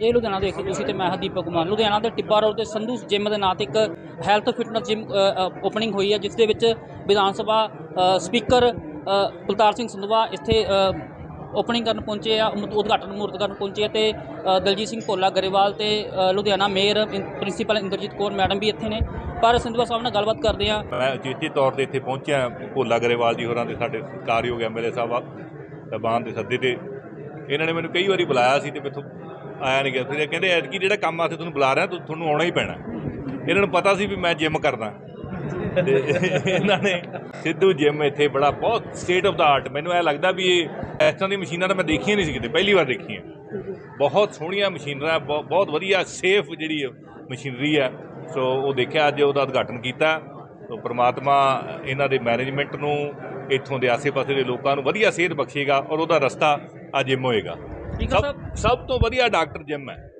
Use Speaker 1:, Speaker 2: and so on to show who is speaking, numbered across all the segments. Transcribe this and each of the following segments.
Speaker 1: ਇਹ ਲੁਧਿਆਣਾ ਦੇਖੋ ਤੁਸੀਂ ਤੇ ਮੈਂ ਹਾਂ ਦੀਪਕ ਕੁਮਾਰ। ਲੁਧਿਆਣਾ ਦੇ ਟਿੱਬਾ ਰੋਡ ਤੇ ਸੰਧੂ ਜਿਮ ਦੇ ਨਾਂ ਤੇ ਇੱਕ ਹੈਲਥ ਫਿਟਨੈਸ ਜਿਮ ਓਪਨਿੰਗ ਹੋਈ ਹੈ ਜਿਸ ਦੇ ਵਿੱਚ ਵਿਧਾਨ ਸਭਾ ਸਪੀਕਰ ਕੁਲਤਾਰ ਸਿੰਘ ਸੰਧਵਾ ਇੱਥੇ ਓਪਨਿੰਗ ਕਰਨ ਪਹੁੰਚੇ ਆ ਉਦਘਾਟਨ ਮੂਰਤ ਕਰਨ ਪਹੁੰਚੇ ਆ ਤੇ ਦਲਜੀਤ ਸਿੰਘ ਭੋਲਾ ਗਰੇਵਾਲ ਤੇ Ludhiana mayor principal Inderjeet Kaur madam ਵੀ ਇੱਥੇ ਨੇ। ਪਰ ਸੰਧਵਾ ਸਾਹਿਬ ਨਾਲ ਗੱਲਬਾਤ ਕਰਦੇ ਆ।
Speaker 2: ਮੈਂ ਉਚੇਚੇ ਤੌਰ ਤੇ ਇੱਥੇ ਪਹੁੰਚਿਆ, ਭੋਲਾ ਗਰੇਵਾਲ ਜੀ ਹੋਰਾਂ ਦੇ ਸਾਡੇ ਸਤਿਕਾਰਯੋਗ ਐਮਐਲਏ ਸਾਹਿਬ ਆ ਦਬਾਨ ਦੇ ਸੱਦੇ ਤੇ। ਇਹਨਾਂ ਨੇ ਮੈਨੂੰ ਕਈ ਵਾਰੀ ਬੁਲਾਇਆ ਸੀ ਤੇ ਮੈਥੋਂ ਆਇਆ ਨਹੀਂ ਗਿਆ। ਫਿਰ ਇਹ ਕਹਿੰਦੇ, ਐਤਕੀ ਜਿਹੜਾ ਕੰਮ ਆਥੇ ਤੁਹਾਨੂੰ ਬੁਲਾ ਰਿਹਾ ਤੁ- ਤੁਹਾਨੂੰ ਆਉਣਾ ਹੀ ਪੈਣਾ। ਇਹਨਾਂ ਨੂੰ ਪਤਾ ਸੀ ਵੀ ਮੈਂ ਜਿਮ ਕਰਦਾ। ਤੇ ਇਹਨਾਂ ਨੇ ਸਿੱਧੂ ਜਿਮ ਇੱਥੇ ਬੜਾ, ਬਹੁਤ ਸਟੇਟ ਆਫ ਦਾ ਆਰਟ ਮੈਨੂੰ ਇਹ ਲੱਗਦਾ ਵੀ ਇਹ, ਇਸ ਤਰ੍ਹਾਂ ਦੀ ਮਸ਼ੀਨਾਂ ਤਾਂ ਮੈਂ ਦੇਖੀਆਂ ਨਹੀਂ ਸੀ ਕਿਤੇ, ਪਹਿਲੀ ਵਾਰ ਦੇਖੀਆਂ। ਬਹੁਤ ਸੋਹਣੀਆਂ ਮਸ਼ੀਨਰਾਂ ਬਹੁ- ਬਹੁਤ ਵਧੀਆ ਸੇਫ ਜਿਹੜੀ ਮਸ਼ੀਨਰੀ ਹੈ ਸੋ ਉਹ ਦੇਖਿਆ, ਅੱਜ ਉਹਦਾ ਉਦਘਾਟਨ ਕੀਤਾ। ਸੋ ਪ੍ਰਮਾਤਮਾ ਇਹਨਾਂ ਦੇ ਮੈਨੇਜਮੈਂਟ ਨੂੰ, ਇੱਥੋਂ ਦੇ ਆਸੇ-ਪਾਸੇ ਦੇ ਲੋਕਾਂ ਨੂੰ ਵਧੀਆ ਸਿਹਤ ਬਖਸ਼ੇਗਾ ਔਰ ਉਹਦਾ ਰਸਤਾ ਅੱਜ ਜਿਮ ਹੋਏਗਾ ਸਭ
Speaker 1: ਸਾਹਿਬ?
Speaker 2: ਸਭ ਤੋਂ ਵਧੀਆ ਡਾਕਟਰ ਜਿਮ ਹੈ।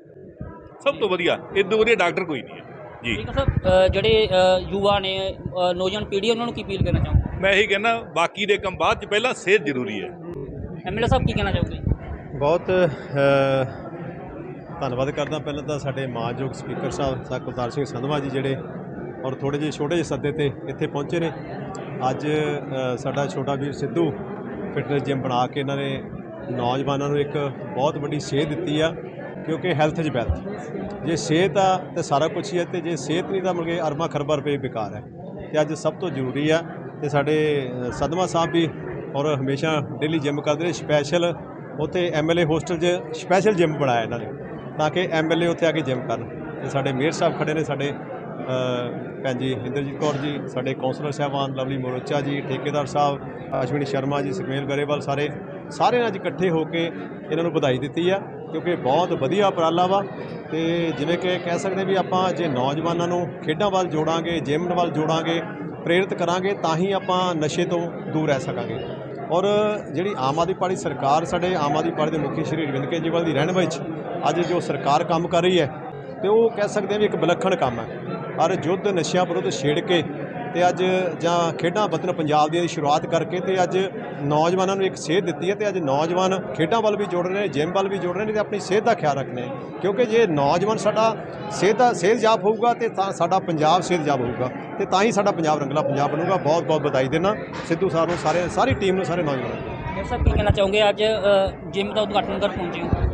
Speaker 2: ਸਭ ਤੋਂ ਵਧੀਆ। ਇਦੋਂ ਵਧੀਆ ਡਾਕਟਰ ਕੋਈ ਨਹੀਂ ਹੈ। ਜੀ।
Speaker 1: ਸਾਹਿਬ ਅ, ਜਿਹੜੇ ਅ, ਯੁਵਾ ਨੇ ਅ, ਨੌਜਵਾਨ ਪੀੜ੍ਹੀ ਉਹਨਾਂ ਨੂੰ ਕੀ ਅਪੀਲ ਕਰਨਾ ਚਾਹੋਗੇ?
Speaker 2: ਮੈਂ ਇਹੀ ਕਹਿੰਦਾ ਬਾਕੀ ਦੇ ਕੰਮ ਬਾਅਦ ਚ ਪਹਿਲਾਂ ਸਿਹਤ ਜ਼ਰੂਰੀ ਹੈ।
Speaker 1: ਐਮਐਲਏ ਸਾਹਿਬ ਕੀ ਕਹਿਣਾ ਚਾਹੋਗੇ?
Speaker 3: ਬਹੁਤ ਅ, ਧੰਨਵਾਦ ਕਰਦਾ ਪਹਿਲਾਂ ਤਾਂ ਸਾਡੇ ਮਾਨਯੋਗ ਸਪੀਕਰ ਸਾਹਿਬ ਸਾ ਕੁਲਤਾਰ ਸਿੰਘ ਸੰਧਵਾ ਜੀ ਜਿਹੜੇ ਔਰ ਥੋੜੇ ਜਿਹੇ ਛੋਟੇ ਜਿਹੇ ਸੱਦੇ ਤੇ ਇੱਥੇ ਪਹੁੰਚੇ ਨੇ। ਅੱਜ ਅ, ਸਾਡਾ ਛੋਟਾ ਵੀਰ ਸਿੱਧੂ ਫਿਟਨੈਸ ਜਿਮ ਬਣਾ ਕੇ ਇਹਨਾਂ ਨੇ ਨੌਜਵਾਨਾਂ ਨੂੰ ਇੱਕ ਬਹੁਤ ਵੱਡੀ ਸੇਧ ਦਿੱਤੀ ਆ, ਕਿਉਂਕਿ ਹੈਲਥ ਇਜ਼ ਵੈਲਥ ਜੇ ਸਿਹਤ ਆ, ਤੇ ਸਾਰਾ ਕੁਝ ਹੀ ਹੈ ਤੇ ਜੇ ਸਿਹਤ ਨਹੀਂ ਤਾਂ ਮੁਰਗੇ ਅਰਬਾਂ ਖਰਬਾਂ ਰੁਪਏ ਬੇਕਾਰ ਹੈ ਤੇ ਅੱਜ ਸਭ ਤੋਂ ਜ਼ਰੂਰੀ ਆ, ਤੇ ਸਾਡੇ ਸਦਮਾ ਸਾਹਿਬ ਵੀ ਔਰ ਹਮੇਸ਼ਾ ਡੇਲੀ ਜਿਮ ਕਰਦੇ ਨੇ ਸਪੈਸ਼ਲ ਉੱਥੇ ਐਮਐਲਏ ਹੋਸਟਲ 'ਚ ਸਪੈਸ਼ਲ ਜਿਮ ਬਣਾਇਆ ਇਹਨਾਂ ਨੇ, ਤਾਂ ਕਿ ਐਮਐਲਏ ਉੱਥੇ ਆ ਕੇ ਜਿਮ ਕਰਨ। ਤੇ ਸਾਡੇ ਮੇਅਰ ਸਾਹਿਬ ਖੜੇ ਨੇ, ਸਾਡੇ ਭੈਣ ਜੀ ਇੰਦਰਜੀਤ ਕੌਰ ਜੀ, ਸਾਡੇ ਕੌਂਸਲਰ ਸਾਹਿਬਾਨ ਲਵਲੀ ਮੋਰੋਚਾ ਜੀ, ਠੇਕੇਦਾਰ ਸਾਹਿਬ, ਅਸ਼ਵਨੀ ਸ਼ਰਮਾ ਜੀ, ਸੁਖਮੇਲ ਗਰੇਵਾਲ ਸਾਰੇ। ਸਾਰੇ ਅੱਜ ਇਕੱਠੇ ਹੋ ਕੇ ਇਹਨਾਂ ਨੂੰ ਵਧਾਈ ਦਿੱਤੀ ਆ, ਕਿਉਂਕਿ ਬਹੁਤ ਵਧੀਆ ਉਪਰਾਲਾ ਵਾ। ਤੇ ਜਿਵੇਂ ਕਿ ਕਹਿ ਸਕਦੇ ਵੀ ਆਪਾਂ ਜੇ ਨੌਜਵਾਨਾਂ ਨੂੰ ਖੇਡਾਂ ਵੱਲ ਜੋੜਾਂਗੇ ਜਿਮ ਵੱਲ ਜੋੜਾਂਗੇ, ਪ੍ਰੇਰਿਤ ਕਰਾਂਗੇ, ਤਾਂ ਹੀ ਆਪਾਂ ਨਸ਼ੇ ਤੋਂ ਦੂਰ ਰਹਿ ਸਕਾਂਗੇ। ਔਰ ਜਿਹੜੀ ਆਮ ਆਦਮੀ ਪਾਰਟੀ ਸਰਕਾਰ ਸਾਡੇ ਆਮ ਆਦਮੀ ਪਾਰਟੀ ਦੇ ਮੁਖੀ ਸ਼੍ਰੀ ਅਰਵਿੰਦ ਕੇਜਰੀਵਾਲ ਦੀ ਰਹਿਣ ਵਿੱਚ ਅੱਜ ਜੋ ਸਰਕਾਰ ਕੰਮ ਕਰ ਰਹੀ ਹੈ, ਤੇ ਉਹ ਕਹਿ ਸਕਦੇ ਹਾਂ ਵੀ ਇੱਕ ਵਿਲੱਖਣ ਕੰਮ ਹੈ। ਪਰ ਯੁੱਧ ਨਸ਼ਿਆਂ ਵਿਰੁੱਧ ਛੇੜ ਕੇ ਤੇ ਅੱਜ ਜਾਂ ਖੇਡਾਂ ਵਤਨ ਪੰਜਾਬ ਦੀ ਸ਼ੁਰੂਆਤ ਕਰਕੇ ਤੇ ਅੱਜ ਨੌਜਵਾਨਾਂ ਨੂੰ ਇੱਕ ਸੇਧ ਦਿੱਤੀ ਹੈ ਤੇ ਅੱਜ ਨੌਜਵਾਨ ਖੇਡਾਂ ਵੱਲ ਵੀ ਜੁੜ ਰਹੇ ਨੇ ਜਿਮ ਵੱਲ ਵੀ ਜੁੜ ਰਹੇ ਨੇ ਤੇ ਆਪਣੀ ਸਿਹਤ ਦਾ ਖਿਆਲ ਰੱਖਣੇ ਕਿਉਂਕਿ ਜੇ ਨੌਜਵਾਨ ਸਾਡਾ ਸਿਹਤ ਦਾ ਸਿਹਤਯਾਬ ਹੋਊਗਾ ਤੇ ਤਾਂ ਸਾਡਾ ਪੰਜਾਬ ਸਿਹਤਯਾਬ ਹੋਊਗਾ। ਤੇ ਤਾਂ ਹੀ ਸਾਡਾ ਪੰਜਾਬ ਰੰਗਲਾ ਪੰਜਾਬ ਬਣੂਗਾ। ਬਹੁਤ ਬਹੁਤ ਵਧਾਈ ਦੇਣਾ ਸਿੱਧੂ ਸਾਹਿਬ ਨੂੰ ਸਾਰੇ, ਸਾਰੀ ਟੀਮ ਨੂੰ, ਸਾਰੇ ਨੌਜਵਾਨਾਂ ਨੂੰ।
Speaker 1: ਸਰ ਕੀ ਕਹਿਣਾ ਚਾਹੋਗੇ? ਅੱਜ ਜਿਮ ਦਾ ਉਦਘਾਟਨ ਕਰਨ ਪਹੁੰਚੇ ਹੋ?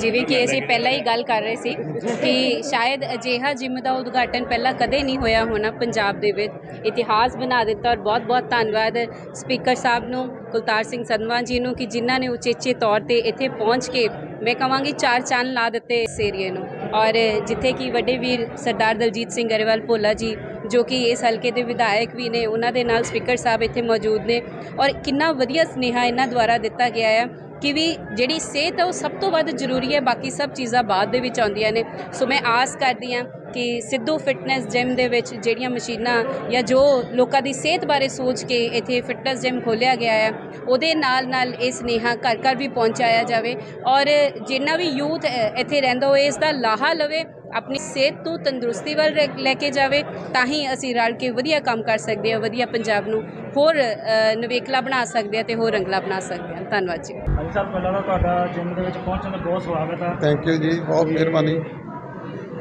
Speaker 4: ਜਿਵੇਂ ਕਿ ਅਸੀਂ ਪਹਿਲਾਂ ਹੀ ਗੱਲ ਕਰ ਰਹੇ ਸੀ ਕਿ ਸ਼ਾਇਦ ਅਜਿਹਾ ਜਿਮ ਦਾ ਉਦਘਾਟਨ ਪਹਿਲਾਂ ਕਦੇ ਨਹੀਂ ਹੋਇਆ ਹੋਣਾ ਪੰਜਾਬ ਦੇ ਵਿੱਚ। ਇਤਿਹਾਸ ਬਣਾ ਦਿੱਤਾ ਔਰ ਬਹੁਤ-ਬਹੁਤ ਧੰਨਵਾਦ ਸਪੀਕਰ ਸਾਹਿਬ ਨੂੰ, ਕੁਲਤਾਰ ਸਿੰਘ ਸੰਧਵਾ ਜੀ ਨੂੰ ਕਿ ਜਿਨ੍ਹਾਂ ਨੇ ਉਚੇਚੇ ਤੌਰ ਤੇ ਇੱਥੇ ਪਹੁੰਚ ਕੇ ਮੈਂ ਕਹਾਂਗੀ ਚਾਰ ਚੰਨ ਲਾ ਦਿੱਤੇ ਇਸ ਏਰੀਏ ਨੂੰ। ਔਰ ਜਿੱਥੇ ਕਿ ਵੱਡੇ ਵੀਰ ਸਰਦਾਰ ਦਲਜੀਤ ਸਿੰਘ ਗਰੇਵਾਲ ਭੋਲਾ ਜੀ, ਜੋ ਕਿ ਇਸ ਹਲਕੇ ਦੇ ਵਿਧਾਇਕ ਵੀ ਨੇ, ਉਹਨਾਂ ਦੇ ਨਾਲ ਸਪੀਕਰ ਸਾਹਿਬ ਇੱਥੇ ਮੌਜੂਦ ਨੇ। ਔਰ ਕਿੰਨਾ ਵਧੀਆ ਸੁਨੇਹਾ ਇਹਨਾਂ ਦੁਆਰਾ ਦਿੱਤਾ ਗਿਆ ਹੈ ਕਿ ਵੀ ਜਿਹੜੀ ਸਿਹਤ ਹੈ ਉਹ ਸਭ ਤੋਂ ਵੱਧ ਜ਼ਰੂਰੀ ਹੈ ਬਾਕੀ ਸਭ ਚੀਜ਼ਾਂ ਬਾਅਦ ਦੇ ਵਿੱਚ ਆਉਂਦੀਆਂ ਨੇ। ਸੋ ਮੈਂ ਆਸ ਕਰਦੀ ਹਾਂ ਕਿ ਸਿੱਧੂ ਫਿਟਨੈਸ ਜਿਮ ਦੇ ਵਿੱਚ ਜਿਹੜੀਆਂ ਮਸ਼ੀਨਾਂ ਜਾਂ ਜੋ ਲੋਕਾਂ ਦੀ ਸਿਹਤ ਬਾਰੇ ਸੋਚ ਕੇ ਇੱਥੇ ਫਿਟਨੈਸ ਜਿਮ ਖੋਲ੍ਹਿਆ ਗਿਆ ਹੈ ਉਹਦੇ ਨਾਲ ਨਾਲ ਇਹ ਸੁਨੇਹਾ ਘਰ ਘਰ ਵੀ ਪਹੁੰਚਾਇਆ ਜਾਵੇ ਔਰ ਜਿੰਨਾ ਵੀ ਯੂਥ ਇੱਥੇ ਰਹਿੰਦਾ ਹੋਏ ਇਸ ਦਾ ਲਾਹਾ ਲਵੇ ਆਪਣੀ ਸਿਹਤ ਤੋਂ ਤੰਦਰੁਸਤੀ ਵੱਲ ਲੈ- ਲੈ ਕੇ ਜਾਵੇ ਤਾਂ ਹੀ ਅਸੀਂ ਰਲ ਕੇ ਵਧੀਆ ਕੰਮ ਕਰ ਸਕਦੇ ਹਾਂ ਵਧੀਆ ਪੰਜਾਬ ਨੂੰ ਹੋਰ ਅ, ਬਣਾ ਸਕਦੇ ਹਾਂ ਤੇ ਹੋਰ ਰੰਗਲਾ ਬਣਾ ਸਕਦੇ ਹਾਂ। ਧੰਨਵਾਦ ਜੀ।
Speaker 5: ਹਾਂਜੀ ਸਰ ਪਹਿਲਾਂ ਤਾਂ ਤੁਹਾਡਾ ਜਿਮ ਦੇ ਵਿੱਚ ਪਹੁੰਚਣ ਦਾ ਬਹੁਤ ਸਵਾਗਤ ਆ।
Speaker 6: ਥੈਂਕ ਯੂ ਜੀ ਬਹੁਤ ਮਿਹਰਬਾਨੀ।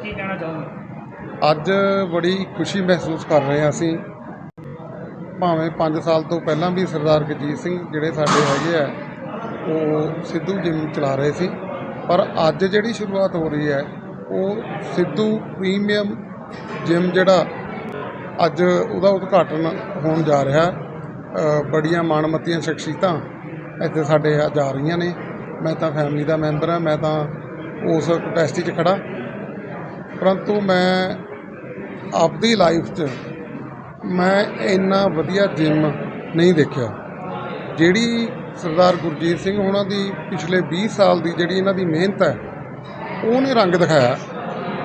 Speaker 5: ਕੀ ਕਹਿਣਾ ਚਾਹੋਗੇ?
Speaker 6: ਅੱਜ ਬੜੀ ਖੁਸ਼ੀ ਮਹਿਸੂਸ ਕਰ ਰਹੇ ਹਾਂ ਅਸੀਂ। ਭਾਵੇਂ 5 ਸਾਲ ਤੋਂ ਪਹਿਲਾਂ ਵੀ ਸਰਦਾਰ ਗਜੀਤ ਸਿੰਘ ਜਿਹੜੇ ਸਾਡੇ ਹੈਗੇ ਆ ਉਹ ਸਿੱਧੂ ਜਿਮ ਚਲਾ ਰਹੇ ਸੀ। ਪਰ ਅੱਜ ਜਿਹੜੀ ਸ਼ੁਰੂਆਤ ਹੋ ਰਹੀ ਹੈ ਉਹ ਸਿੱਧੂ ਪ੍ਰੀਮੀਅਮ ਜਿਮ ਜਿਹੜਾ ਅੱਜ ਉਹਦਾ ਉਦਘਾਟਨ ਹੋਣ ਜਾ ਰਿਹਾ। ਬੜੀਆਂ ਮਾਣਮੱਤੀਆਂ ਸ਼ਖਸੀਅਤਾਂ ਇੱਥੇ ਸਾਡੇ ਅੱਜ ਆ ਰਹੀਆਂ ਨੇ। ਮੈਂ ਤਾਂ ਫੈਮਿਲੀ ਦਾ ਮੈਂਬਰ ਹਾਂ, ਮੈਂ ਤਾਂ ਉਸ ਕਪੈਸਿਟੀ 'ਚ ਖੜਾ ਪਰੰਤੂ ਮੈਂ ਆਪਦੀ ਲਾਈਫ 'ਚ ਮੈਂ ਇੰਨਾ ਵਧੀਆ ਜਿਮ ਨਹੀਂ ਦੇਖਿਆ। ਜਿਹੜੀ ਸਰਦਾਰ ਗੁਰਜੀਤ ਸਿੰਘ ਹੋਣਾ ਦੀ ਪਿਛਲੇ 20 ਸਾਲ ਦੀ ਜਿਹੜੀ ਇਹਨਾਂ ਦੀ ਮਿਹਨਤ ਹੈ, ਉਹਨੇ ਰੰਗ ਦਿਖਾਇਆ।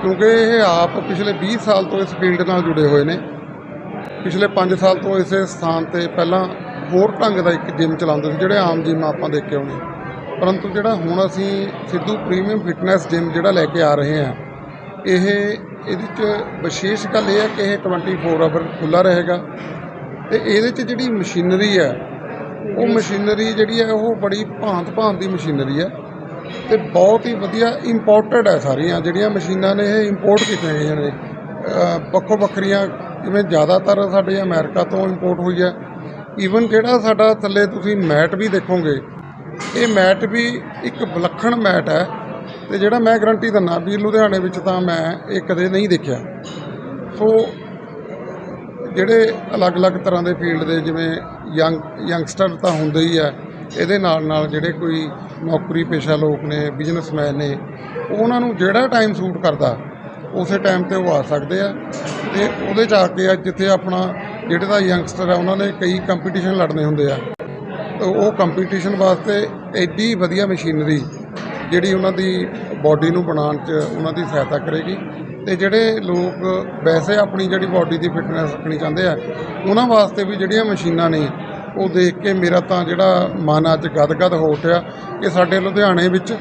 Speaker 6: ਕਿਉਂਕਿ ਇਹ ਆਪ ਪਿਛਲੇ 20 ਸਾਲ ਤੋਂ ਇਸ ਫੀਲਡ ਨਾਲ ਜੁੜੇ ਹੋਏ ਨੇ। ਪਿਛਲੇ 5 ਸਾਲ ਤੋਂ ਇਸੇ ਸਥਾਨ ਤੇ ਪਹਿਲਾਂ ਹੋਰ ਢੰਗ ਦਾ ਇੱਕ ਜਿਮ ਚਲਾਉਂਦੇ ਸੀ, ਜਿਹੜੇ ਆਮ ਜਿਮ ਆਪਾਂ ਦੇਖੇ ਹੋਣੇ ਪਰੰਤੂ ਜਿਹੜਾ ਹੁਣ ਅਸੀਂ ਸਿੱਧੂ ਪ੍ਰੀਮੀਅਮ ਫਿਟਨੈਸ ਜਿਮ ਜਿਹੜਾ ਲੈ ਕੇ ਆ ਰਹੇ ਹਾਂ, ਇਹ, ਇਹਦੇ 'ਚ ਵਿਸ਼ੇਸ਼ ਗੱਲ ਇਹ ਹੈ ਕਿ ਇਹ 24 ਆਵਰ ਖੁੱਲਾ ਰਹੇਗਾ ਤੇ ਇਹਦੇ 'ਚ ਜਿਹੜੀ ਮਸ਼ੀਨਰੀ ਹੈ, ਉਹ ਮਸ਼ੀਨਰੀ ਜਿਹੜੀ ਹੈ, ਉਹ ਬੜੀ ਭਾਂਤ ਭਾਂਤ ਦੀ ਮਸ਼ੀਨਰੀ ਹੈ ਤੇ ਬਹੁਤ ਹੀ ਵਧੀਆ ਇੰਪੋਰਟਡ ਹੈ ਸਾਰੀਆਂ ਜਿਹੜੀਆਂ ਮਸ਼ੀਨਾਂ ਨੇ, ਇਹ ਇੰਪੋਰਟ ਕੀਤੀਆਂ ਗਈਆਂ ਨੇ। ਵੱਖੋ ਵੱਖਰੀਆਂ ਜਿਵੇਂ ਜ਼ਿਆਦਾਤਰ ਸਾਡੇ ਅਮਰੀਕਾ ਤੋਂ ਇੰਪੋਰਟ ਹੋਈ ਹੈ ਈਵਨ ਜਿਹੜਾ ਸਾਡਾ ਥੱਲੇ ਤੁਸੀਂ ਮੈਟ ਵੀ ਦੇਖੋਗੇ, ਇਹ ਮੈਟ ਵੀ ਇੱਕ ਵਿਲੱਖਣ ਮੈਟ ਹੈ ਤੇ ਜਿਹੜਾ ਮੈਂ ਗਰੰਟੀ ਦਿੰਦਾ ਵੀ ਲੁਧਿਆਣੇ ਵਿੱਚ ਤਾਂ ਮੈਂ ਇਹ ਕਦੇ ਨਹੀਂ ਦੇਖਿਆ। ਸੋ ਜਿਹੜੇ ਅਲੱਗ-ਅਲੱਗ ਤਰ੍ਹਾਂ ਦੇ ਫੀਲਡ ਦੇ ਜਿਵੇਂ ਯੰਗ ਯੰਗਸਟਰ ਤਾਂ ਹੁੰਦੇ ਹੀ ਆ, ਇਹਦੇ ਨਾਲ ਨਾਲ ਜਿਹੜੇ ਕੋਈ ਨੌਕਰੀ ਪੇਸ਼ਾ ਲੋਕ ਨੇ ਬਿਜ਼ਨਸਮੈਨ ਨੇ, ਉਹਨਾਂ ਨੂੰ ਜਿਹੜਾ ਟਾਈਮ ਸੂਟ ਕਰਦਾ ਉਸੇ ਟਾਈਮ ਤੇ ਉਹ ਆ ਸਕਦੇ ਆ। ਤੇ ਉਹਦੇ ਚ ਆ ਕੇ ਅੱਜ ਜਿੱਥੇ ਆਪਣਾ ਜਿਹੜੇ ਦਾ ਯੰਗਸਟਰ ਆ, ਉਹਨਾਂ ਨੇ ਕਈ ਕੰਪੀਟੀਸ਼ਨ ਲੜਨੇ ਹੁੰਦੇ ਆ। ਤੇ ਉਹ ਕੰਪੀਟੀਸ਼ਨ ਵਾਸਤੇ ਐਡੀ ਵਧੀਆ ਮਸ਼ੀਨਰੀ ਜਿਹੜੀ ਉਹਨਾਂ ਦੀ ਬਾਡੀ ਨੂੰ ਬਣਾਉਣ 'ਚ ਉਹਨਾਂ ਦੀ ਸਹਾਇਤਾ ਕਰੇਗੀ। ਤੇ ਜਿਹੜੇ ਲੋਕ ਵੈਸੇ ਆਪਣੀ ਜਿਹੜੀ ਬਾਡੀ ਦੀ ਫਿਟਨੈਸ ਰੱਖਣੀ ਚਾਹੁੰਦੇ ਆ, ਉਹਨਾਂ ਵਾਸਤੇ ਵੀ ਜਿਹੜੀਆਂ ਮਸ਼ੀਨਾਂ ਨੇ, ਉਹ ਦੇਖ ਕੇ ਮੇਰਾ ਤਾਂ ਜਿਹੜਾ ਮਨ ਅੱਜ ਗਦਗਦ ਹੋ ਉੱਠਿਆ ਕਿ ਸਾਡੇ ਲੁਧਿਆਣੇ ਵਿੱਚ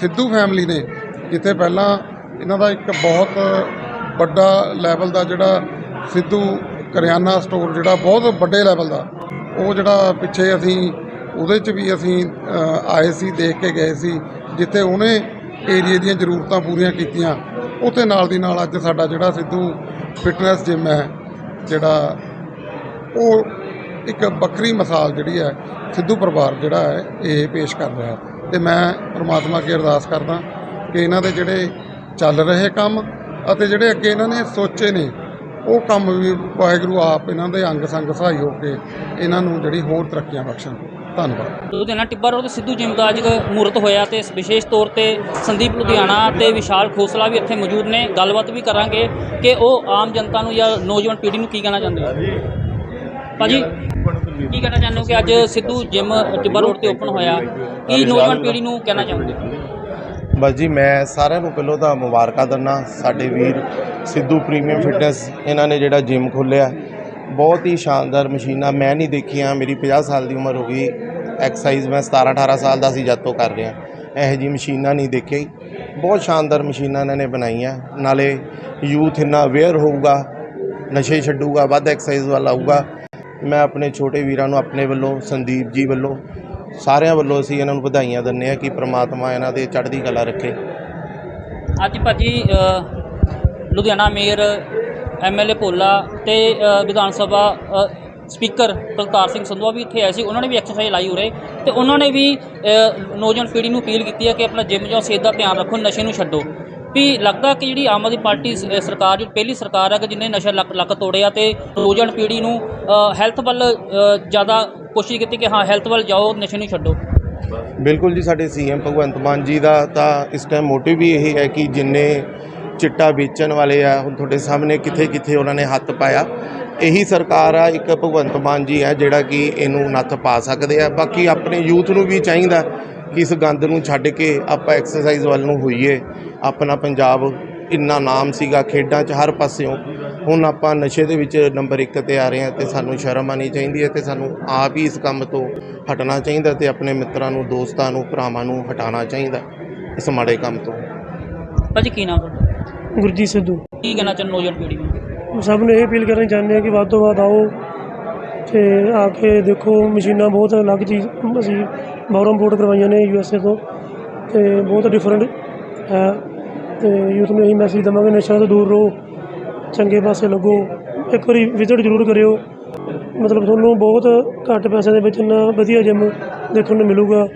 Speaker 6: ਸਿੱਧੂ ਫੈਮਿਲੀ ਨੇ, ਜਿੱਥੇ ਪਹਿਲਾਂ ਇਹਨਾਂ ਦਾ ਇੱਕ ਬਹੁਤ ਵੱਡਾ ਲੈਵਲ ਦਾ ਜਿਹੜਾ ਸਿੱਧੂ ਕਰਿਆਨਾ ਸਟੋਰ ਜਿਹੜਾ ਬਹੁਤ ਵੱਡੇ ਲੈਵਲ ਦਾ, ਉਹ ਜਿਹੜਾ ਪਿੱਛੇ ਅਸੀਂ ਉਹਦੇ 'ਚ ਵੀ ਅਸੀਂ ਆਏ ਸੀ, ਦੇਖ ਕੇ ਗਏ ਸੀ, ਜਿੱਥੇ ਉਹਨੇ ਏਰੀਏ ਦੀਆਂ ਜ਼ਰੂਰਤਾਂ ਪੂਰੀਆਂ ਕੀਤੀਆਂ। ਉਹਦੇ ਨਾਲ ਦੀ ਨਾਲ ਅੱਜ ਸਾਡਾ ਜਿਹੜਾ ਸਿੱਧੂ ਫਿਟਨੈਸ ਜਿਮ ਹੈ, ਜਿਹੜਾ ਉਹ ਇੱਕ ਵੱਖਰੀ ਮਿਸਾਲ ਜਿਹੜੀ ਹੈ, ਸਿੱਧੂ ਪਰਿਵਾਰ ਜਿਹੜਾ ਹੈ, ਇਹ ਪੇਸ਼ ਕਰ ਰਿਹਾ ਹੈ। ਤੇ ਮੈਂ ਪ੍ਰਮਾਤਮਾ ਅੱਗੇ ਅਰਦਾਸ ਕਰਦਾ ਕਿ ਇਹਨਾਂ ਦੇ ਜਿਹੜੇ ਚੱਲ ਰਹੇ ਕੰਮ ਅਤੇ ਜਿਹੜੇ ਅੱਗੇ ਇਹਨਾਂ ਨੇ ਸੋਚੇ ਨੇ, ਉਹ ਕੰਮ ਵੀ ਵਾਹਿਗੁਰੂ ਆਪ ਇਹਨਾਂ ਦੇ ਅੰਗ ਸੰਗ ਸਹਾਈ ਹੋ ਕੇ ਇਹਨਾਂ ਨੂੰ ਜਿਹੜੀ ਹੋਰ ਤਰੱਕੀਆਂ ਬਖਸ਼ਣ। ਧੰਨਵਾਦ।
Speaker 1: ਲੁਧਿਆਣਾ ਟਿੱਬਾ ਰੋਡ ਤੇ ਸਿੱਧੂ ਜਿਮ ਦਾ ਅੱਜ ਮੂਰਤ ਹੋਇਆ ਤੇ ਵਿਸ਼ੇਸ਼ ਤੌਰ ਤੇ ਸੰਦੀਪ ਲੁਧਿਆਣਾ ਤੇ ਵਿਸ਼ਾਲ ਖੋਸਲਾ ਵੀ ਇੱਥੇ ਮੌਜੂਦ ਨੇ। ਗੱਲਬਾਤ ਵੀ ਕਰਾਂਗੇ ਕਿ ਉਹ ਆਮ ਜਨਤਾ ਨੂੰ ਜਾਂ ਨੌਜਵਾਨ ਪੀੜ੍ਹੀ ਨੂੰ ਕੀ ਕਹਿਣਾ ਚਾਹੁੰਦੇ ਆ ਭਾਜੀ, ਕੀ ਕਹਿਣਾ ਚਾਹੁੰਦੇ ਹੋ ਕਿ ਅੱਜ ਸਿੱਧੂ ਜਿਮ ਟਿੱਬਾ ਰੋਡ ਤੇ ਓਪਨ ਹੋਇਆ? ਕੀ ਨੌਜਵਾਨ ਪੀੜ੍ਹੀ ਨੂੰ ਕਹਿਣਾ ਚਾਹੁੰਦੇ
Speaker 7: ਬਸ ਜੀ, ਮੈਂ ਸਾਰਿਆਂ ਨੂੰ ਪਹਿਲਾਂ ਤਾਂ ਮੁਬਾਰਕਾਂ ਦਿੰਦਾ ਸਾਡੇ ਵੀਰ ਸਿੱਧੂ ਪ੍ਰੀਮੀਅਮ ਫਿਟਨੈਸ, ਇਹਨਾਂ ਨੇ ਜਿਹੜਾ ਜਿਮ ਖੋਲ੍ਹਿਆ। ਬਹੁਤ ਹੀ ਸ਼ਾਨਦਾਰ ਮਸ਼ੀਨਾਂ, ਮੈਂ ਨਹੀਂ ਦੇਖੀਆਂ, ਮੇਰੀ 50 ਸਾਲ ਦੀ ਉਮਰ ਹੋ ਗਈ। ਐਕਸਰਸਾਈਜ਼ ਮੈਂ 17 18 ਸਾਲ ਦਾ ਸੀ, ਜਦ ਤੋਂ ਕਰ ਰਿਹਾ। ਇਹੋ ਜਿਹੀ ਮਸ਼ੀਨਾਂ ਨਹੀਂ ਦੇਖੀ ਬਹੁਤ ਸ਼ਾਨਦਾਰ ਮਸ਼ੀਨਾਂ ਇਹਨਾਂ ਨੇ ਬਣਾਈਆਂ। ਨਾਲੇ ਯੂਥ ਇੰਨਾ ਅਵੇਅਰ ਹੋਊਗਾ, ਨਸ਼ੇ ਛੱਡੂਗਾ, ਵੱਧ ਐਕਸਰਸਾਈਜ਼ ਵੱਲ ਆਊਗਾ ਮੈਂ ਆਪਣੇ ਛੋਟੇ ਵੀਰਾਂ ਨੂੰ, ਆਪਣੇ ਵੱਲੋਂ, ਸੰਦੀਪ ਜੀ ਵੱਲੋਂ ਸਾਰਿਆਂ ਵੱਲੋਂ ਅਸੀਂ ਇਹਨਾਂ ਨੂੰ ਵਧਾਈਆਂ ਦਿੰਦੇ ਆ ਕਿ ਪ੍ਰਮਾਤਮਾ ਇਹਨਾਂ ਦੇ ਚੜ੍ਹਦੀ ਕਲਾ ਰੱਖੇ।
Speaker 1: ਅੱਜ ਭਾਜੀ ਅ, ਲੁਧਿਆਣਾ ਮੇਅਰ ਐਮਐਲਏ ਭੋਲਾ ਤੇ ਅ, ਵਿਧਾਨ ਸਭਾ ਅ, ਸਪੀਕਰ ਕੁਲਤਾਰ ਸਿੰਘ ਸੰਧਵਾ ਵੀ ਇੱਥੇ ਆਏ ਸੀ। ਉਹਨਾਂ ਨੇ ਵੀ ਐਕਸਰਸਾਈਜ਼ ਲਾਈ ਉਰੇ ਤੇ ਉਹਨਾਂ ਨੇ ਵੀ ਅ, ਨੌਜਵਾਨ ਪੀੜ੍ਹੀ ਨੂੰ ਅਪੀਲ ਕੀਤੀ ਹੈ ਕਿ ਆਪਣਾ ਜਿਮ ਜਾਂ ਸਿਹਤ ਦਾ ਧਿਆਨ ਰੱਖੋ ਨਸ਼ੇ ਨੂੰ ਛੱਡੋ। ਵੀ ਲੱਗਦਾ ਕਿ ਜਿਹੜੀ ਆਮ ਆਦਮੀ ਪਾਰਟੀ ਸ- ਸਰਕਾਰ ਜੋ ਪਹਿਲੀ ਸਰਕਾਰ ਹੈ ਕਿ ਜਿਹਨੇ ਨਸ਼ਾ ਲੱਕ ਲੱਕ ਤੋੜਿਆ ਤੇ ਨੌਜਵਾਨ ਪੀੜ੍ਹੀ ਨੂੰ ਹੈਲਥ ਵੱਲ ਅ, ਜ਼ਿਆਦਾ ਕੋਸ਼ਿਸ਼ ਕੀਤੀ ਕਿ ਹਾਂ ਹੈਲਥ ਵੱਲ ਜਾਓ ਨਸ਼ੇ ਨੂੰ ਛੱਡੋ।
Speaker 7: ਬਿਲਕੁਲ ਜੀ ਸਾਡੇ ਸੀਐਮ ਭਗਵੰਤ ਮਾਨ ਜੀ ਦਾ ਤਾਂ ਇਸ ਟਾਈਮ ਮੋਟਿਵ ਵੀ ਇਹ ਹੈ ਕਿ ਜਿੰਨੇ ਚਿੱਟਾ ਵੇਚਣ ਵਾਲੇ ਆ ਹੁਣ ਤੁਹਾਡੇ ਸਾਹਮਣੇ ਕਿੱਥੇ ਕਿੱਥੇ ਉਹਨਾਂ ਨੇ ਹੱਥ ਪਾਇਆ। ਇਹੀ ਸਰਕਾਰ ਆ ਇੱਕ ਭਗਵੰਤ ਮਾਨ ਜੀ ਹੈ ਜਿਹੜਾ ਕਿ ਇਹਨੂੰ ਨੱਥ ਪਾ ਸਕਦੇ ਆ। ਬਾਕੀ ਆਪਣੇ ਯੂਥ ਨੂੰ ਵੀ ਚਾਹੀਦਾ ਕਿ ਇਸ ਗੰਦ ਨੂੰ ਛੱਡ ਕੇ ਆਪਾਂ ਐਕਸਰਸਾਈਜ਼ ਵੱਲ ਨੂੰ ਹੋਈਏ। ਆਪਣਾ ਪੰਜਾਬ ਇੰਨਾ ਨਾਮ ਸੀਗਾ ਖੇਡਾਂ 'ਚ ਹਰ ਪਾਸਿਓਂ। ਹੁਣ ਆਪਾਂ ਨਸ਼ੇ ਦੇ ਵਿੱਚ ਨੰਬਰ 1 ਤੇ ਆ ਰਹੇ ਹਾਂ ਤੇ ਸਾਨੂੰ ਸ਼ਰਮ ਆਣੀ ਚਾਹੀਦੀ ਹੈ ਤੇ ਸਾਨੂੰ ਆਪ ਹੀ ਇਸ ਕੰਮ ਤੋਂ ਹਟਣਾ ਚਾਹੀਦਾ ਤੇ ਆਪਣੇ ਮਿੱਤਰਾਂ ਨੂੰ ਦੋਸਤਾਂ ਨੂੰ ਭਰਾਵਾਂ ਨੂੰ ਹਟਾਉਣਾ ਚਾਹੀਦਾ ਇਸ ਮਾੜੇ ਕੰਮ ਤੋਂ।
Speaker 1: ਭਾਜੀ ਕੀ ਨਾਮ ਤੁਹਾਡਾ?
Speaker 5: ਗੁਰਜੀਤ ਸਿੱਧੂ।
Speaker 1: ਕੀ ਕਹਿਣਾ ਚਾਹੁੰਦੇ ਨੌਜਵਾਨ ਪੀੜ੍ਹੀ ਨੂੰ?
Speaker 5: ਸਭ ਨੂੰ ਇਹ ਅਪੀਲ ਕਰਨੀ ਚਾਹੁੰਦੇ ਹਾਂ ਕਿ ਵੱਧ ਤੋਂ ਵੱਧ ਆਓ। ਤੇ ਆ ਕੇ ਦੇਖੋ ਮਸ਼ੀਨਾਂ ਬਹੁਤ ਅਲੱਗ ਚੀਜ਼ ਅਸੀਂ ਬਾਹਰੋਂ ਇੰਪੋਰਟ ਕਰਵਾਈਆਂ ਨੇ ਯੂ ਐਸ ਏ ਤੋਂ ਤੇ ਬਹੁਤ ਡਿਫਰੈਂਟ ਹੈ ਤੇ ਯੂਥ ਨੂੰ ਇਹੀ ਮੈਸੇਜ ਦੇਵਾਂਗੇ ਨਸ਼ਾ ਤੋਂ ਦੂਰ ਰਹੋ ਚੰਗੇ ਪਾਸੇ ਲੱਗੋ ਇੱਕ ਵਾਰੀ ਵਿਜ਼ਿਟ ਜ਼ਰੂਰ ਕਰਿਓ। ਮਤਲਬ ਤੁਹਾਨੂੰ ਬਹੁਤ ਘੱਟ ਪੈਸੇ ਦੇ ਵਿੱਚ ਇੰਨਾ ਵਧੀਆ ਜਿਮ ਦੇਖਣ ਨੂੰ ਮਿਲੂਗਾ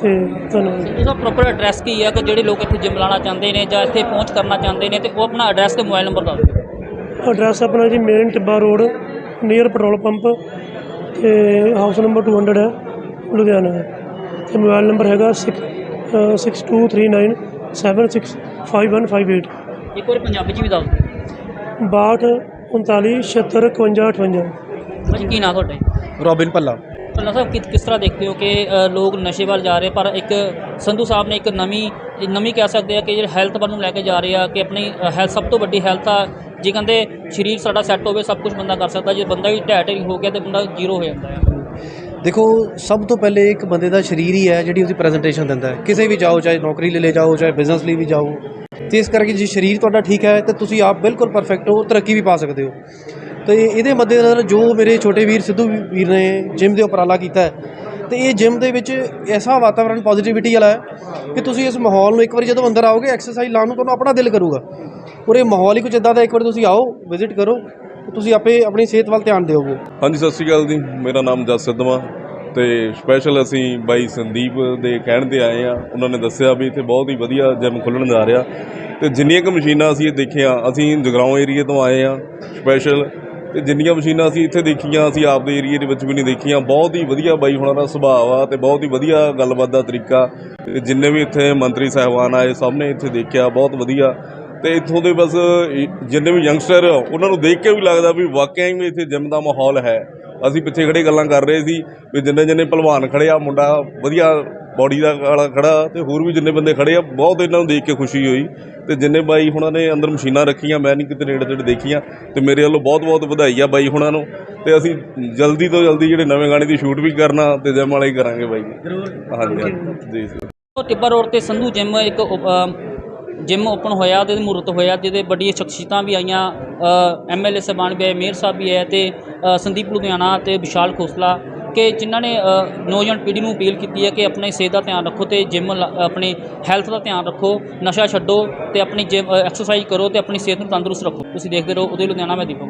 Speaker 5: ਤੇ ਧੰਨਵਾਦ।
Speaker 1: ਇਹਦਾ ਪ੍ਰੋਪਰ ਐਡਰੈਸ ਕੀ ਹੈ ਕਿ ਜਿਹੜੇ ਲੋਕ ਇੱਥੇ ਜਿਮ ਲਾਣਾ ਚਾਹੁੰਦੇ ਨੇ ਜਾਂ ਇੱਥੇ ਪਹੁੰਚ ਕਰਨਾ ਚਾਹੁੰਦੇ ਨੇ ਤੇ ਉਹ ਆਪਣਾ ਐਡਰੈਸ ਤੇ ਮੋਬਾਈਲ ਨੰਬਰ ਦੱਸ ਦਿਓ।
Speaker 5: ਐਡਰੈਸ ਆਪਣਾ ਜੀ main Tibba road near petrol pump ਤੇ ਹਾਊਸ ਨੰਬਰ 200 ਹੈ ਲੁਧਿਆਣਾ ਹੈ। ਤੇ ਮੋਬਾਈਲ ਨੰਬਰ ਹੈਗਾ 6239765158
Speaker 1: ਇੱਕ ਵਾਰ ਪੰਜਾਬੀ ਚ ਵੀ ਦੱਸ ਦਿਓ।
Speaker 5: 62 39 76 51 58
Speaker 1: ਭਾਜੀ ਕੀ ਨਾਂ ਤੁਹਾਡਾ?
Speaker 3: ਰੋਬਿਨ ਭੱਲਾ।
Speaker 1: ਪੱਲਾ ਸਾਹਿਬ ਕਿਸ ਕਿਸ ਤਰ੍ਹਾਂ ਦੇਖਦੇ ਹੋ ਕਿ ਅ, ਲੋਕ ਨਸ਼ੇ ਵੱਲ ਜਾ ਰਹੇ ਪਰ ਇੱਕ ਸੰਧੂ ਸਾਹਿਬ ਨੇ ਇੱਕ ਨਵੀਂ ਨਵੀਂ ਕਹਿ ਸਕਦੇ ਆ ਕਿ ਜਿਹੜੇ ਹੈਲਥ ਵੱਲ ਨੂੰ ਲੈ ਕੇ ਜਾ ਰਹੇ ਆ ਕਿ ਆਪਣੀ ਹੈਲਥ ਸਭ ਤੋਂ ਵੱਡੀ ਹੈਲਥ ਆ ਜੇ ਕਹਿੰਦੇ ਸਰੀਰ ਸਾਡਾ ਸੈੱਟ ਹੋਵੇ, ਸਭ ਕੁਝ ਬੰਦਾ ਕਰ ਸਕਦਾ। ਜੇ ਬੰਦਾ ਹੀ ਢਹਿ ਢੇਰੀ ਹੋ ਗਿਆ ਤੇ ਬੰਦਾ ਜ਼ੀਰੋ ਹੋ ਜਾਂਦਾ ਹੈ
Speaker 8: ਦੇਖੋ, ਸਭ ਤੋਂ ਪਹਿਲੇ ਇੱਕ ਬੰਦੇ ਦਾ ਸਰੀਰ ਹੀ ਹੈ ਜਿਹੜੀ ਉਹਦੀ ਪ੍ਰੈਜੈਂਟੇਸ਼ਨ ਦਿੰਦਾ ਹੈ। ਕਿਸੇ ਵੀ ਜਾਓ, ਚਾਹੇ ਨੌਕਰੀ ਲਈ ਲੈ ਜਾਓ, ਚਾਹੇ ਬਿਜ਼ਨਸ ਲਈ ਵੀ ਜਾਓ। ਤੇ ਇਸ ਕਰਕੇ ਜੇ ਸਰੀਰ ਤੁਹਾਡਾ ਠੀਕ ਹੈ, ਤਾਂ ਤੁਸੀਂ ਆਪ ਬਿਲਕੁਲ ਪਰਫੈਕਟ ਹੋ, ਤਰੱਕੀ ਵੀ ਪਾ ਸਕਦੇ ਹੋ। ਤੇ ਇਹਦੇ ਮੱਦੇਨਜ਼ਰ ਜੋ ਮੇਰੇ ਛੋਟੇ ਵੀਰ ਸਿੱਧੂ ਵੀਰ ਨੇ ਜਿਮ ਦੇ ਉਪਰਾਲਾ ਕੀਤਾ ਹੈ ਤੇ ਇਹ ਜਿਮ ਦੇ ਵਿੱਚ ਐਸਾ ਵਾਤਾਵਰਣ ਪੋਜ਼ਿਟਿਵਿਟੀ ਵਾਲਾ ਹੈ ਕਿ ਤੁਸੀਂ ਇਸ ਮਾਹੌਲ ਨੂੰ ਇੱਕ ਵਾਰੀ ਜਦੋਂ ਅੰਦਰ ਆਓਗੇ ਐਕਸਰਸਾਈਜ਼ ਲਾਉਣ ਨੂੰ ਤੁਹਾਨੂੰ ਆਪਣਾ ਦਿਲ ਕਰੂਗਾ। ਪੂਰੇ ਮਾਹੌਲ ਹੀ ਕੁਝ ਇਦਾਂ ਦਾ ਇੱਕ ਵਾਰੀ ਤੁਸੀਂ ਆਓ ਵਿਜ਼ਿਟ ਕਰੋ, ਤੁਸੀਂ ਆਪੇ ਆਪਣੀ ਸਿਹਤ ਵੱਲ ਧਿਆਨ ਦਿਓਗੇ।
Speaker 9: ਹਾਂਜੀ, ਸਤਿ ਸ਼੍ਰੀ ਅਕਾਲ ਜੀ। ਮੇਰਾ ਨਾਮ ਜਸ ਸਿੱਧਵਾਂ ਤੇ ਸਪੈਸ਼ਲ ਅਸੀਂ ਬਾਈ ਸੰਦੀਪ ਦੇ ਕਹਿਣ ਤੇ ਆਏ ਆ ਉਹਨਾਂ ਨੇ ਦੱਸਿਆ ਵੀ ਇੱਥੇ ਬਹੁਤ ਹੀ ਵਧੀਆ ਜਿਮ ਖੁੱਲਣ ਜਾ ਰਿਹਾ। ਤੇ ਜਿੰਨੀਆਂ ਕੁ ਮਸ਼ੀਨਾਂ ਅਸੀਂ ਇਹ ਦੇਖੀਆਂ, ਅਸੀਂ ਜਗਰਾਉਂ ਏਰੀਏ ਤੋਂ ਆਏ ਆ ਸਪੈਸ਼ਲ ਤੇ ਜਿੰਨੀਆਂ ਮਸ਼ੀਨਾਂ ਅਸੀਂ ਇੱਥੇ ਦੇਖੀਆਂ, ਅਸੀਂ ਆਪਦੇ ਏਰੀਏ ਦੇ ਵਿੱਚ ਵੀ ਨਹੀਂ ਦੇਖੀਆਂ। ਬਹੁਤ ਹੀ ਵਧੀਆ ਬਾਈ ਹੁਣਾਂ ਦਾ ਸੁਭਾਅ ਆ ਤੇ ਬਹੁਤ ਹੀ ਵਧੀਆ ਗੱਲਬਾਤ ਦਾ ਤਰੀਕਾ। ਤੇ ਜਿੰਨੇ ਵੀ ਇੱਥੇ ਮੰਤਰੀ ਸਾਹਿਬਾਨ ਆਏ, ਸਭ ਨੇ ਇੱਥੇ ਦੇਖਿਆ, ਬਹੁਤ ਵਧੀਆ। ਤੇ ਇੱਥੋਂ ਦੇ ਬਸ ਜਿੰਨੇ ਵੀ ਯੰਗਸਟਰ ਉਹਨਾਂ ਨੂੰ ਦੇਖ ਕੇ ਵੀ ਲੱਗਦਾ ਵੀ ਵਾਕਿਆ ਹੀ ਇੱਥੇ ਜਿਮ ਦਾ ਮਾਹੌਲ ਹੈ। ਅਸੀਂ ਪਿੱਛੇ ਖੜੇ ਗੱਲਾਂ ਕਰ ਰਹੇ ਸੀ ਵੀ ਜਿੰਨੇ ਜਿੰਨੇ ਪਹਿਲਵਾਨ ਖੜੇ ਆ, ਮੁੰਡਾ ਵਧੀਆ ਬੋਡੀ ਦਾ ਵਾਲਾ ਖੜਾ ਤੇ ਹੋਰ ਵੀ ਜਿੰਨੇ ਬੰਦੇ ਖੜੇ ਆ, ਬਹੁਤ ਇਹਨਾਂ ਨੂੰ ਦੇਖ ਕੇ ਖੁਸ਼ੀ ਹੋਈ। ਤੇ ਜਿੰਨੇ ਬਾਈ ਹੁਣਾਂ ਨੇ ਅੰਦਰ ਮਸ਼ੀਨਾਂ ਰੱਖੀਆਂ, ਮੈਂ ਨਹੀਂ ਕਿਤੇ ਨੇੜੇ ਤੇੜੇ ਦੇਖੀਆਂ, ਤੇ ਮੇਰੇ ਵੱਲੋਂ ਬਹੁਤ ਬਹੁਤ ਵਧਾਈ ਆ ਬਾਈ ਹੁਣਾਂ ਨੂੰ। ਤੇ ਅਸੀਂ ਜਲਦੀ ਤੋਂ ਜਲਦੀ ਜਿਹੜੇ ਨਵੇਂ ਗਾਣੇ ਦੀ ਸ਼ੂਟ ਵੀ ਕਰਨਾ, ਤੇ ਜਿਮ ਵਾਲਾ ਹੀ ਕਰਾਂਗੇ ਬਾਈ। ਜੀ ਹਾਂਜੀ। ਜੀ
Speaker 1: ਟਿੱਬਾ ਰੋਡ ਤੇ ਸੰਧੂ ਜਿਮ ਇੱਕ ਜਿਮ ਓਪਨ ਹੋਇਆ ਤੇ ਮੂਰਤ ਹੋਇਆ, ਜਿਹਦੇ ਵੱਡੀਆਂ ਸ਼ਖਸੀਅਤਾਂ ਵੀ ਆਈਆਂ। ਐਮਐਲਏ ਸਾਹਿਬਾਨ ਵੀ ਆਏ, ਮੇਅਰ ਸਾਹਿਬ ਵੀ ਆਏ ਤੇ ਸੰਦੀਪ ਲੁਧਿਆਣਾ ਤੇ ਵਿਸ਼ਾਲ ਖੋਸਲਾ। ਕਿ ਜਿਨ੍ਹਾਂ ਨੇ ਨੌਜਵਾਨ ਪੀੜ੍ਹੀ ਨੂੰ ਅਪੀਲ ਕੀਤੀ ਹੈ ਕਿ ਆਪਣੀ ਸਿਹਤ ਦਾ ਧਿਆਨ ਰੱਖੋ ਤੇ ਜਿਮ ਆਪਣੀ ਹੈਲਥ ਦਾ ਧਿਆਨ ਰੱਖੋ, ਨਸ਼ਾ ਛੱਡੋ ਤੇ ਆਪਣੀ ਜਿਮ ਐਕਸਰਸਾਈਜ਼ ਕਰੋ ਤੇ ਆਪਣੀ ਸਿਹਤ ਨੂੰ ਤੰਦਰੁਸਤ ਰੱਖੋ। ਤੁਸੀਂ ਦੇਖਦੇ ਰਹੋ ਉਹਦੇ ਲੁਧਿਆਣਾ ਮੈਂ ਦੀਪਕ